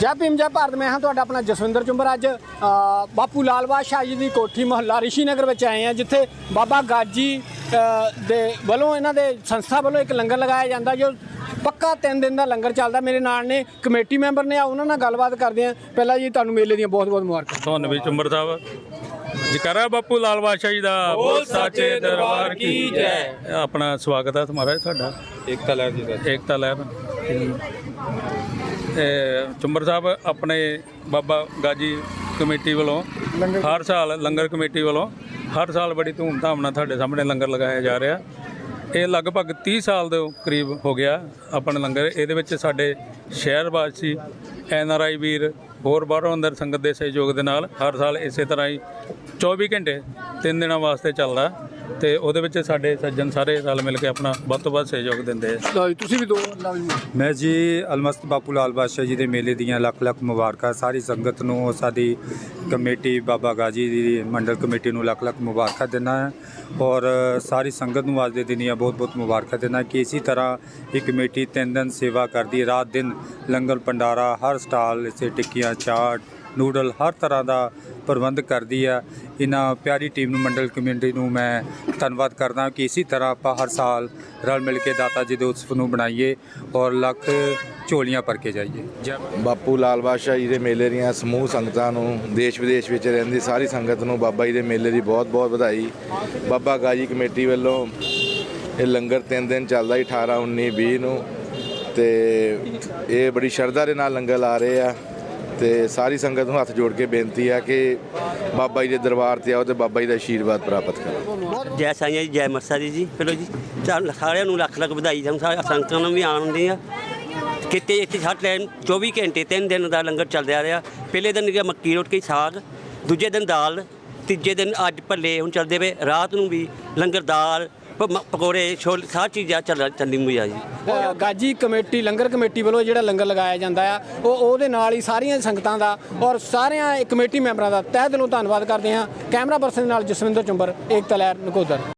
ਜੈ ਭੀਮ ਜੈ ਭਾਰਤ ਮੈਂ ਹਾਂ ਤੁਹਾਡਾ ਆਪਣਾ ਜਸਵਿੰਦਰ ਚੁੰਬਰ ਅੱਜ ਬਾਪੂ ਲਾਲ ਬਾਦਸ਼ਾਹ ਜੀ ਦੀ ਕੋਠੀ ਮੁਹੱਲਾ ਰਿਸ਼ੀ ਨਗਰ ਵਿੱਚ ਆਏ ਹਾਂ ਜਿੱਥੇ ਬਾਬਾ ਗਾਜੀ ਦੇ ਵੱਲੋਂ ਇਹਨਾਂ ਦੇ ਸੰਸਥਾ ਵੱਲੋਂ ਇੱਕ ਲੰਗਰ ਲਗਾਇਆ ਜਾਂਦਾ ਜੋ ਪੱਕਾ 3 ਦਿਨ ਦਾ ਲੰਗਰ ਚੱਲਦਾ। ਮੇਰੇ ਨਾਲ ਨੇ ਕਮੇਟੀ ਮੈਂਬਰ ਨੇ ਆ ਉਹਨਾਂ ਨਾਲ ਗੱਲਬਾਤ ਕਰਦੇ ਆ ਪਹਿਲਾਂ ਜੀ ਤੁਹਾਨੂੰ ਮੇਲੇ ਦੀਆਂ ਬਹੁਤ ਬਹੁਤ ਮੁਬਾਰਕਾਂ। ਤੁਹਾਨੂੰ ਵੀ ਚੁੰਬਰ ਸਾਹਿਬ। ਜਕਰਾ ਬਾਪੂ ਲਾਲ ਬਾਦਸ਼ਾਹ ਜੀ ਦਾ। ਬੋਲ ਸਾਚੇ ਦਰਬਾਰ ਕੀ ਜੈ। ਆਪਣਾ ਸਵਾਗਤ ਹੈ ਤੁਹਾਡਾ। ਤੁਹਾਡਾ ਏਕਤਾ ਲਹਿਰ ਜੀ ਦਾ। ਏਕਤਾ ਲਹਿਰ। ਚੁੰਬਰ ਸਾਹਿਬ ਆਪਣੇ ਬਾਬਾ ਗਾਜੀ ਕਮੇਟੀ ਵੱਲੋਂ ਹਰ ਸਾਲ ਲੰਗਰ ਕਮੇਟੀ ਵੱਲੋਂ ਹਰ ਸਾਲ ਬੜੀ ਧੂਮਧਾਮ ਨਾਲ ਤੁਹਾਡੇ ਸਾਹਮਣੇ ਲੰਗਰ ਲਗਾਇਆ ਜਾ ਰਿਹਾ। ਇਹ ਲਗਭਗ 30 ਸਾਲ ਦੇ ਕਰੀਬ ਹੋ ਗਿਆ ਆਪਣਾ ਲੰਗਰ। ਇਹਦੇ ਵਿੱਚ ਸਾਡੇ ਸ਼ਹਿਰ ਵਾਸੀ ਐਨ ਆਰ ਆਈ ਵੀਰ ਹੋਰ ਬਾਹਰੋਂ ਅੰਦਰ ਸੰਗਤ ਦੇ ਸਹਿਯੋਗ ਦੇ ਨਾਲ ਹਰ ਸਾਲ ਇਸੇ ਤਰ੍ਹਾਂ ਹੀ 24 ਘੰਟੇ ਤਿੰਨ ਦਿਨਾਂ ਵਾਸਤੇ ਚੱਲਦਾ। ਤੇ ਉਹਦੇ ਵਿੱਚ ਸਾਡੇ ਸੱਜਣ ਸਾਰੇ ਰਲ ਮਿਲ ਕੇ ਆਪਣਾ ਵੱਧ ਤੋਂ ਵੱਧ ਸਹਿਯੋਗ ਦਿੰਦੇ ਆ। ਲਓ ਜੀ ਤੁਸੀਂ ਵੀ ਦੋ ਲਓ ਜੀ ਮੈਂ ਜੀ ਅਲਮਸਤ ਬਾਪੂ ਲਾਲ ਬਾਦਸ਼ਾਹ ਜੀ ਦੇ ਮੇਲੇ ਦੀਆਂ ਲੱਖ ਲੱਖ ਮੁਬਾਰਕਾਂ ਸਾਰੀ ਸੰਗਤ ਨੂੰ ਸਾਡੀ ਕਮੇਟੀ ਬਾਬਾ ਗਾਜੀ ਦੀ ਮੰਡਲ ਕਮੇਟੀ ਨੂੰ ਲੱਖ ਲੱਖ ਮੁਬਾਰਕਾਂ ਦਿੰਦਾ ਹੈ ਔਰ ਸਾਰੀ ਸੰਗਤ ਨੂੰ ਅੱਜ ਦੇ ਦਿਨ ਦੀਆਂ ਬਹੁਤ ਬਹੁਤ ਮੁਬਾਰਕਾਂ ਦਿੰਦਾ ਕਿ ਇਸੇ ਤਰ੍ਹਾਂ ਇਹ ਕਮੇਟੀ ਤਿੰਨ ਦਿਨ ਸੇਵਾ ਕਰਦੀ ਹੈ। ਰਾਤ ਦਿਨ ਲੰਗਰ ਭੰਡਾਰਾ ਹਰ ਸਟਾਲ ਇਸੇ ਟਿੱਕੀਆਂ ਚਾਟ ਨੂਡਲ ਹਰ ਤਰ੍ਹਾਂ ਦਾ ਪ੍ਰਬੰਧ ਕਰਦੀ ਆ। ਇਹਨਾਂ ਪਿਆਰੀ ਟੀਮ ਨੂੰ, ਮੰਡਲ ਕਮਿਊਨਿਟੀ ਨੂੰ ਮੈਂ ਧੰਨਵਾਦ ਕਰਦਾ ਕਿ ਇਸੇ ਤਰ੍ਹਾਂ ਆਪਾਂ ਹਰ ਸਾਲ ਰਲ ਮਿਲ ਕੇ ਦਾਤਾ ਜੀ ਦੇ ਉਤਸਵ ਨੂੰ ਬਣਾਈਏ ਔਰ ਲੱਖ ਝੋਲੀਆਂ ਭਰ ਕੇ ਜਾਈਏ। ਜੈ ਬਾਪੂ ਲਾਲ ਬਾਦਸ਼ਾਹ ਜੀ ਦੇ ਮੇਲੇ ਦੀਆਂ ਸਮੂਹ ਸੰਗਤਾਂ ਨੂੰ, ਦੇਸ਼ ਵਿਦੇਸ਼ ਵਿੱਚ ਰਹਿੰਦੀ ਸਾਰੀ ਸੰਗਤ ਨੂੰ ਬਾਬਾ ਜੀ ਦੇ ਮੇਲੇ ਦੀ ਬਹੁਤ-ਬਹੁਤ ਵਧਾਈ। ਬਾਬਾ ਗਾਜੀ ਕਮੇਟੀ ਵੱਲੋਂ ਇਹ ਲੰਗਰ ਤਿੰਨ ਦਿਨ ਚੱਲਦਾ ਜੀ 18 19 20 ਨੂੰ ਤੇ ਇਹ ਬੜੀ ਸ਼ਰਧਾ ਦੇ ਨਾਲ ਲੰਗਰ ਲਾ ਰਹੇ ਆ। ਤੇ ਸਾਰੀ ਸੰਗਤ ਨੂੰ ਹੱਥ ਜੋੜ ਕੇ ਬੇਨਤੀ ਆ ਕਿ ਬਾਬਾ ਜੀ ਦੇ ਦਰਬਾਰ ਤੇ ਆਓ ਤੇ ਬਾਬਾ ਜੀ ਦਾ ਆਸ਼ੀਰਵਾਦ ਪ੍ਰਾਪਤ ਕਰੋ। ਜੈ ਸਾਈਆਂ ਜੀ, ਜੈ ਮਰਸਾ ਜੀ ਜੀ। ਚਲੋ ਜੀ ਸਾਰਿਆਂ ਨੂੰ ਲੱਖ ਲੱਖ ਵਧਾਈ। ਸਾਨੂੰ ਸੰਗਤਾਂ ਨੂੰ ਵੀ ਆਉਣ ਆਉਂਦੀ। ਆ ਕਿਤੇ ਇੱਥੇ ਹਰ ਟਾਈਮ 24 ਘੰਟੇ, ਤਿੰਨ ਦਿਨ ਦਾ ਲੰਗਰ ਚੱਲਦਾ ਰਿਹਾ। ਪਹਿਲੇ ਦਿਨ ਗਿਆ ਮੱਕੀ ਰੋਟੀ ਸਾਗ, ਦੂਜੇ ਦਿਨ ਦਾਲ, ਤੀਜੇ ਦਿਨ ਅੱਜ ਭੱਲੇ ਹੁਣ ਚੱਲਦੇ ਪਏ। ਰਾਤ ਨੂੰ ਵੀ ਲੰਗਰ ਦਾਲ ਪ- ਮ- ਪਕੌੜੇ ਛੋਲੇ ਸਾਰ ਚੀਜ਼ਾਂ ਚੱਲ ਚੱਲੀ ਹੋਈ ਆ ਜੀ। ਅ, ਗਾਜੀ ਕਮੇਟੀ ਲੰਗਰ ਕਮੇਟੀ ਵੱਲੋਂ ਜਿਹੜਾ ਲੰਗਰ ਲਗਾਇਆ ਜਾਂਦਾ ਆ ਉਹ ਉਹਦੇ ਨਾਲ ਹੀ ਸਾਰੀਆਂ ਸੰਗਤਾਂ ਦਾ ਔਰ ਸਾਰਿਆਂ ਕਮੇਟੀ ਮੈਂਬਰਾਂ ਦਾ ਤਹਿ ਦਿਲੋਂ ਧੰਨਵਾਦ ਕਰਦੇ ਹਾਂ। ਕੈਮਰਾ ਪਰਸਨ ਦੇ ਨਾਲ ਜਸਵਿੰਦਰ ਚੁੰਬਰ ਏਕਤਾ ਲਹਿਰ ਨਕੋਦਰ।